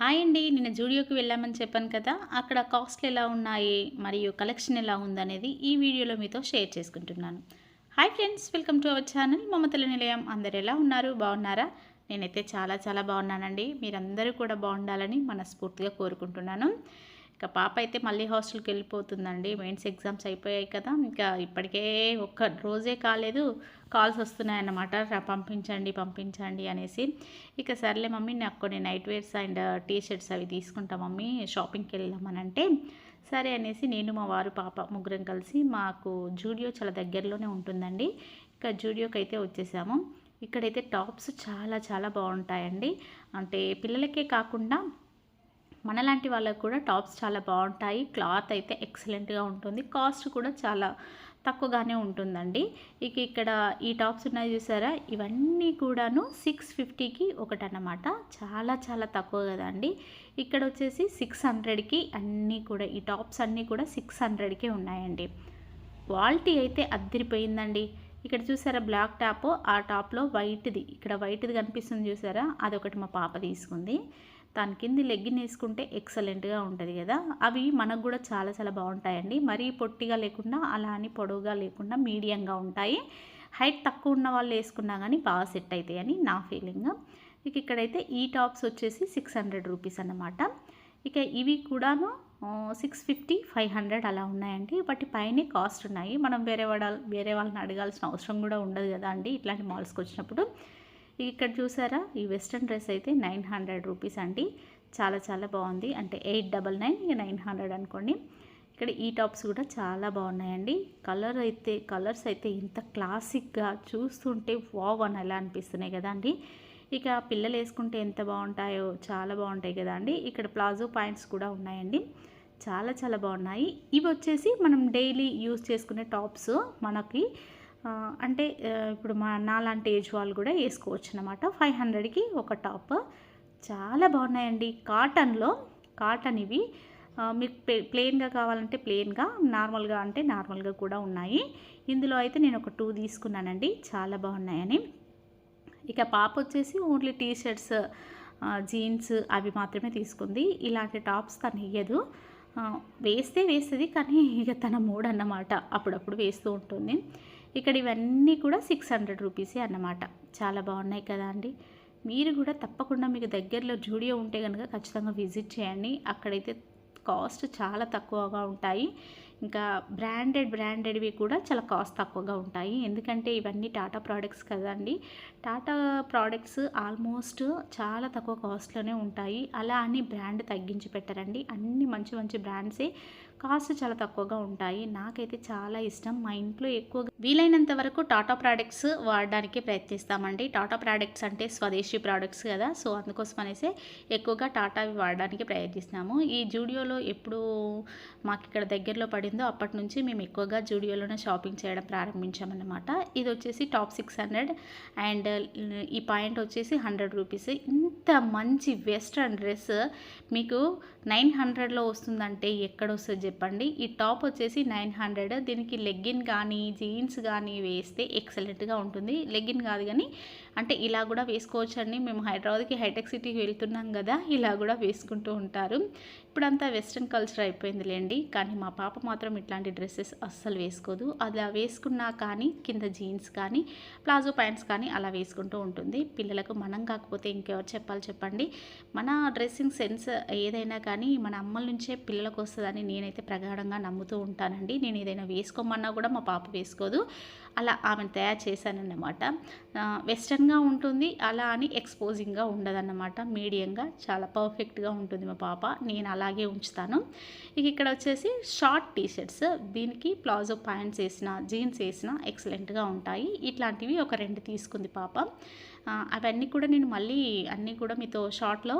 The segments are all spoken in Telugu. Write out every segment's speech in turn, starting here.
హాయ్ అండి నిన్న జూడియోకి వెళ్ళామని చెప్పాను కదా అక్కడ కాస్ట్లు ఎలా ఉన్నాయి మరియు కలెక్షన్ ఎలా ఉందనేది ఈ వీడియోలో మీతో షేర్ చేసుకుంటున్నాను. Hi friends welcome to our channel మమతల నిలయం. అందరు ఎలా ఉన్నారు బాగున్నారా? నేనైతే చాలా చాలా బాగున్నానండి. మీరందరూ కూడా బాగుండాలని మనస్ఫూర్తిగా కోరుకుంటున్నాను. ఇక పాప అయితే మళ్ళీ హాస్టల్కి వెళ్ళిపోతుందండి. మెయిన్స్ ఎగ్జామ్స్ అయిపోయాయి కదా. ఇంకా ఇప్పటికే ఒక్క రోజే కాలేదు. కాల్స్ వస్తున్నాయన్నమాట. పంపించండి పంపించండి అనేసి. ఇక సర్లే మమ్మీ నాకు కొన్ని night wears and T shirts అవి తీసుకుంటా మమ్మీ. షాపింగ్కి వెళ్దామనంటే. సరే అనేసి నేను మా వారు పాప ముగ్గురం కలిసి మాకు జూడియో చాలా దగ్గరలోనే ఉంటుందండి. ఇక జూడియోకి అయితే వచ్చేసాము. ఇక్కడైతే టాప్స్ చాలా చాలా బాగుంటాయండి. అంటే పిల్లలకే కాకుండా మనలాంటి వాళ్ళకు కూడా టాప్స్ చాలా బాగుంటాయి. క్లాత్ అయితే ఎక్సలెంట్గా ఉంటుంది. కాస్ట్ కూడా చాలా తక్కువగానే ఉంటుందండి. ఇక ఇక్కడ ఈ టాప్స్ ఉన్నాయి చూసారా? ఇవన్నీ కూడాను సిక్స్ ఫిఫ్టీకి ఒకటి అన్నమాట చాలా చాలా తక్కువ కదండి. ఇక్కడ వచ్చేసి సిక్స్ హండ్రెడ్కి అన్నీ కూడా ఈ టాప్స్ అన్నీ కూడా సిక్స్ హండ్రెడ్కే ఉన్నాయండి. క్వాలిటీ అయితే అద్దరిపోయిందండి. ఇక్కడ చూసారా బ్లాక్ టాప్? ఆ టాప్లో వైట్ది ఇక్కడ వైట్ది కనిపిస్తుంది చూసారా? అదొకటి మా పాప తీసుకుంది. దాని కింది లెగ్గిన్ వేసుకుంటే ఎక్సలెంట్గా ఉంటుంది కదా. అవి మనకు కూడా చాలా చాలా బాగుంటాయండి. మరీ పొట్టిగా లేకుండా అలా అని పొడవుగా లేకుండా మీడియంగా ఉంటాయి. హైట్ తక్కువ ఉన్న వాళ్ళు వేసుకున్నా కానీ బాగా సెట్ అవుతాయి అని నా ఫీలింగ్ ఇక ఇక్కడైతే ఈ టాప్స్ వచ్చేసి సిక్స్ హండ్రెడ్ రూపీస్ అన్నమాట. ఇక ఇవి కూడాను సిక్స్ ఫిఫ్టీ ఫైవ్ హండ్రెడ్ అలా ఉన్నాయండి. వాటి పైనే కాస్ట్ ఉన్నాయి. మనం వేరే వాడ వేరే వాళ్ళని అడగాల్సిన అవసరం కూడా ఉండదు కదా అండి. ఇట్లాంటి మాల్స్కి వచ్చినప్పుడు. ఇక్కడ చూసారా? ఈ వెస్ట్రన్ డ్రెస్ అయితే నైన్ హండ్రెడ్ రూపీస్ అండి. చాలా చాలా బాగుంది. అంటే ఎయిట్ డబల్ నైన్ ఇక నైన్ హండ్రెడ్ అనుకోండి. ఇక్కడ ఈ టాప్స్ కూడా చాలా బాగున్నాయండి. కలర్ అయితే కలర్స్ అయితే ఇంత క్లాసిక్గా చూస్తుంటే వావ్ అని ఎలా అనిపిస్తున్నాయి కదా అండి. ఇక పిల్లలు వేసుకుంటే ఎంత బాగుంటాయో చాలా బాగుంటాయి కదా అండి. ఇక్కడ ప్లాజో పాయింట్స్ కూడా ఉన్నాయండి. చాలా చాలా బాగున్నాయి. ఇవి వచ్చేసి మనం డైలీ యూస్ చేసుకునే టాప్స్ మనకి అంటే ఇప్పుడు మా నాలాంటి ఏజ్ వాళ్ళు కూడా వేసుకోవచ్చు అనమాట ఫైవ్ హండ్రెడ్కి ఒక టాప్. చాలా బాగున్నాయండి. కాటన్లో కాటన్ ఇవి. మీకు ప్లెయిన్గా కావాలంటే ప్లెయిన్గా నార్మల్గా అంటే నార్మల్గా కూడా ఉన్నాయి. ఇందులో అయితే నేను ఒక టూ తీసుకున్నానండి. చాలా బాగున్నాయని. ఇక పాప వచ్చేసి ఓన్లీ టీ షర్ట్స్ జీన్స్ అవి మాత్రమే తీసుకుంది. ఇలాంటి టాప్స్ తను ఇయ్యదు. వేస్తే వేస్తుంది కానీ ఇక తన మూడ్ అన్నమాట. అప్పుడప్పుడు వేస్తూ ఉంటుంది. ఇక్కడ ఇవన్నీ కూడా సిక్స్ హండ్రెడ్ రూపీసే అన్నమాట. చాలా బాగున్నాయి కదా అండి. మీరు కూడా తప్పకుండా మీకు దగ్గరలో జూడియో ఉంటే కనుక ఖచ్చితంగా విజిట్ చేయండి. అక్కడైతే కాస్ట్ చాలా తక్కువగా ఉంటాయి. ఇంకా బ్రాండెడ్ బ్రాండెడ్వి కూడా చాలా కాస్ట్ తక్కువగా ఉంటాయి. ఎందుకంటే ఇవన్నీ టాటా ప్రోడక్ట్స్ కదండి టాటా ప్రోడక్ట్స్ ఆల్మోస్ట్ చాలా తక్కువ కాస్ట్లోనే ఉంటాయి. అలా అని బ్రాండ్ తగ్గించి పెట్టారండి. అన్ని మంచి మంచి బ్రాండ్సే. కాస్ట్ చాలా తక్కువగా ఉంటాయి. నాకైతే చాలా ఇష్టం. మా ఇంట్లో ఎక్కువగా వీలైనంత వరకు టాటా ప్రోడక్ట్స్ వాడడానికి ప్రయత్నిస్తామండి. టాటా ప్రోడక్ట్స్ అంటే స్వదేశీ ప్రోడక్ట్స్ కదా. సో అందుకోసం అనేసి ఎక్కువగా టాటా వాడడానికి ప్రయత్నిస్తున్నాము. ఈ జూడియోలో ఎప్పుడు మాకు ఇక్కడ దగ్గరలో పడిందో అప్పటి నుంచి మేము ఎక్కువగా జూడియోలోనే షాపింగ్ చేయడం ప్రారంభించామన్నమాట. ఇది వచ్చేసి టాప్ సిక్స్ హండ్రెడ్ అండ్ ఈ పాయింట్ వచ్చేసి హండ్రెడ్ రూపీస్. ఇంత మంచి వెస్ట్రన్ డ్రెస్ మీకు నైన్ హండ్రెడ్లో వస్తుందంటే ఎక్కడ వస్తుంది? చెప్పండి. ఈ టాప్ వచ్చేసి నైన్ హండ్రెడ్. దీనికి లెగ్గిన్ కానీ జీన్స్ కానీ వేస్తే ఎక్సలెంట్గా ఉంటుంది. లెగ్గిన్ కాదు కానీ అంటే ఇలా కూడా వేసుకోవచ్చండి. మేము హైదరాబాద్కి హైటెక్ సిటీకి వెళ్తున్నాం కదా ఇలా కూడా వేసుకుంటూ ఉంటారు. ఇప్పుడంతా వెస్ట్రన్ కల్చర్ అయిపోయిందిలేండి. కానీ మా పాప మాత్రం ఇట్లాంటి డ్రెస్సెస్ అస్సలు వేసుకోదు. అలా వేసుకున్నా కానీ కింద జీన్స్ కానీ ప్లాజో ప్యాంట్స్ కానీ అలా వేసుకుంటూ ఉంటుంది. పిల్లలకు మనం కాకపోతే ఇంకెవరు చెప్పాలి చెప్పండి. మన డ్రెస్సింగ్ సెన్స్ ఏదైనా కానీ మన అమ్మల నుంచే పిల్లలకు వస్తుందని నేనైతే ప్రగాఢంగా నమ్ముతూ ఉంటానండి. నేను ఏదైనా వేసుకోమన్నా కూడా మా పాప వేసుకోదు. అలా ఆమెను తయారు చేశానన్నమాట. వెస్ట్రన్గా ఉంటుంది. అలా అని ఎక్స్పోజింగ్గా ఉండదన్నమాట. మీడియంగా చాలా పర్ఫెక్ట్గా ఉంటుంది మా పాప. నేను అలాగే ఉంచుతాను. ఇక ఇక్కడ వచ్చేసి షార్ట్ టీషర్ట్స్. దీనికి ప్లాజో ప్యాంట్స్ వేసిన జీన్స్ వేసిన ఎక్సలెంట్గా ఉంటాయి. ఇట్లాంటివి ఒక రెండు తీసుకుంది పాప. అవన్నీ కూడా నేను మళ్ళీ అన్నీ కూడా మీతో షార్ట్లో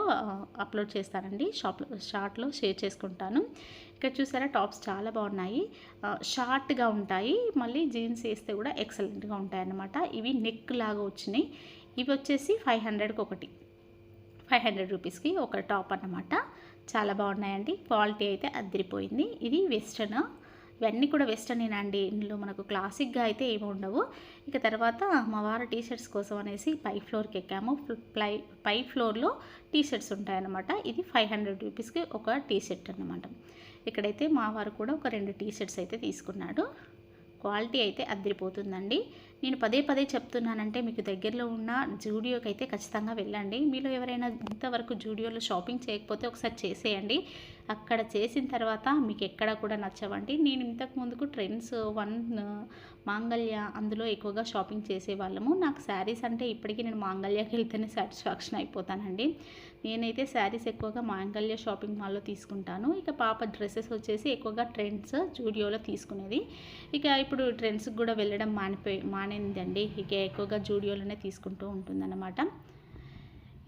అప్లోడ్ చేస్తానండి. షాప్లో షార్ట్లో షేర్ చేసుకుంటాను. ఇక్కడ చూసారా టాప్స్ చాలా బాగున్నాయి. షార్ట్గా ఉంటాయి. మళ్ళీ జీన్స్ వేస్తే కూడా ఎక్సలెంట్గా ఉంటాయి అన్నమాట ఇవి నెక్ లాగా వచ్చినాయి. ఇవి వచ్చేసి ఫైవ్ హండ్రెడ్కి ఒకటి. ఫైవ్ హండ్రెడ్ రూపీస్కి ఒక టాప్ అన్నమాట. చాలా బాగున్నాయండి. క్వాలిటీ అయితే అద్దరిపోయింది. ఇది వెస్ట్రన్? ఇవన్నీ కూడా వెస్టర్నేనండి ఇందులో మనకు క్లాసిక్గా అయితే ఏమి ఉండవు. ఇక తర్వాత మా వారు టీ షర్ట్స్ కోసం అనేసి పై ఫ్లోర్కి ఎక్కాము. ప్లై పై ఫ్లోర్లో టీ షర్ట్స్ ఉంటాయన్నమాట. ఇది ఫైవ్ హండ్రెడ్ రూపీస్కి ఒక టీ షర్ట్ అనమాట ఇక్కడైతే మా వారు కూడా ఒక రెండు టీ షర్ట్స్ అయితే తీసుకున్నాడు. క్వాలిటీ అయితే అద్దరిపోతుందండి నేను పదే పదే చెప్తున్నానంటే మీకు దగ్గరలో ఉన్న జూడియోకి అయితే ఖచ్చితంగా వెళ్ళండి. మీలో ఎవరైనా ఇంతవరకు జూడియోలో షాపింగ్ చేయకపోతే ఒకసారి చేసేయండి. అక్కడ చేసిన తర్వాత మీకు ఎక్కడ కూడా నచ్చవండి. నేను ఇంతకు ముందుకు ట్రెండ్స్ వన్ మాంగళ్య అందులో ఎక్కువగా షాపింగ్ చేసేవాళ్ళము. నాకు శారీస్ అంటే ఇప్పటికీ నేను మాంగళ్యకి వెళ్తేనే సాటిస్ఫాక్షన్ అయిపోతానండి. నేనైతే శారీస్ ఎక్కువగా మాంగళ్య షాపింగ్ మాల్లో తీసుకుంటాను. ఇక పాప డ్రెస్సెస్ వచ్చేసి ఎక్కువగా ట్రెండ్స్ జూడియోలో తీసుకునేది. ఇక ఇప్పుడు ట్రెండ్స్కి కూడా వెళ్ళడం మానిపోయి మానేందండి. ఇక ఎక్కువగా జూడియోలోనే తీసుకుంటూ ఉంటుందన్నమాట.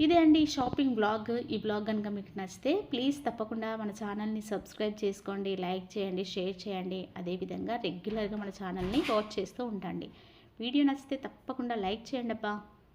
ఇదే అండి షాపింగ్ బ్లాగ్. ఈ బ్లాగ్ కనుక మీకు నచ్చితే ప్లీజ్ తప్పకుండా మన ఛానల్ని సబ్స్క్రైబ్ చేసుకోండి లైక్ చేయండి షేర్ చేయండి. అదేవిధంగా రెగ్యులర్గా మన ఛానల్ని వాచ్ చేస్తూ ఉండండి. వీడియో నచ్చితే తప్పకుండా లైక్ చేయండి అబ్బా